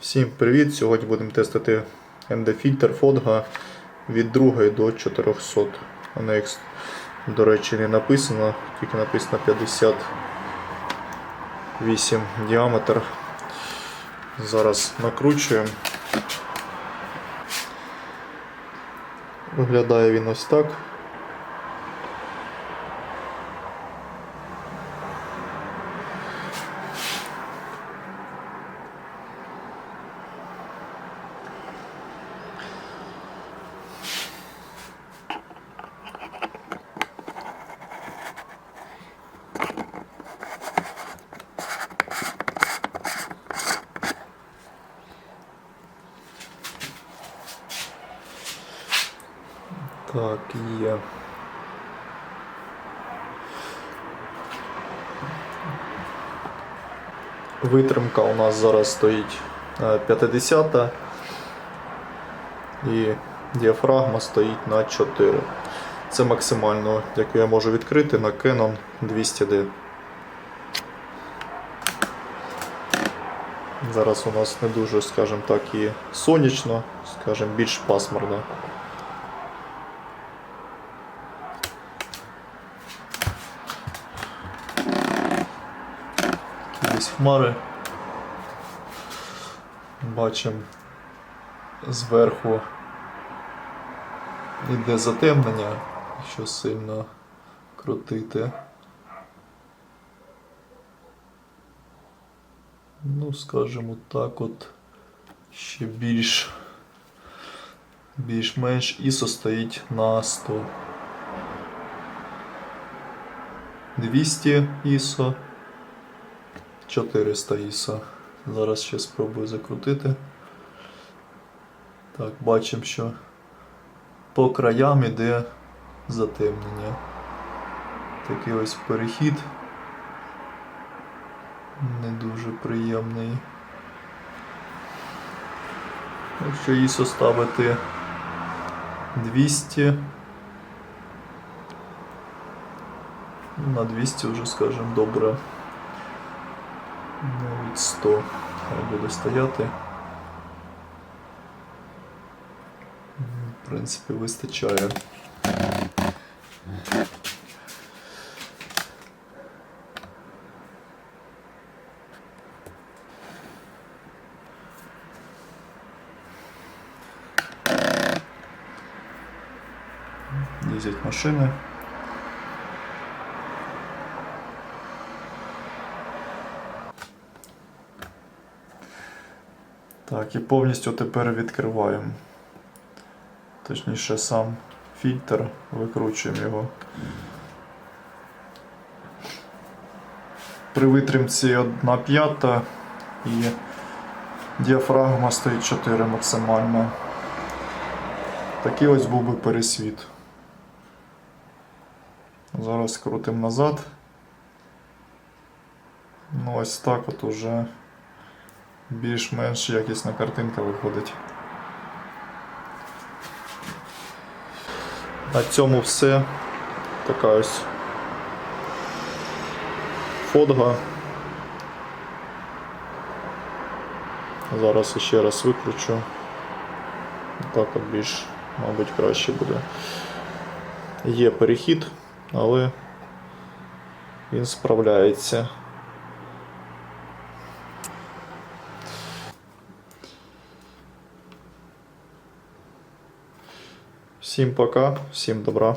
Всім привіт! Сьогодні будемо тестити ND-фільтр Fodga від 2 до 400. На них, до речі, не написано, тільки написано 58 діаметр. Зараз накручуємо. Виглядає він ось так. Так, є. Витримка у нас зараз стоїть е, 50 і діафрагма стоїть на 4. Це максимально, яку я можу відкрити на Canon 200D. Зараз у нас не дуже, скажімо так, і сонячно, скажімо, більш пасмурно. Хмари. Бачимо зверху іде затемнення, якщо сильно крутити. Ну, скажімо так, от ще більш більш-менш ISO стоїть на 100. 200 ISO. 400 ISO. Зараз ще спробую закрутити. Так, бачимо, що по краям іде затемнення. Такий ось перехід. Не дуже приємний. Якщо ISO ставити 200. На 200 вже, скажімо, добре. Навіть 100 хай буде стояти. М, В принципі, вистачає. Їздять машини. Так, і повністю тепер відкриваємо. Точніше, сам фільтр, викручуємо його. При витримці 1 п'ята і діафрагма стоїть 4 максимально. Такий ось був би пересвіт. Зараз крутимо назад. Ну ось так от уже більш-менш якісна картинка виходить. На цьому все. Така ось фотга. Зараз ще раз викручу. Так от більш, мабуть, краще буде. Є перехід, але він справляється. Всім пока, всім добра.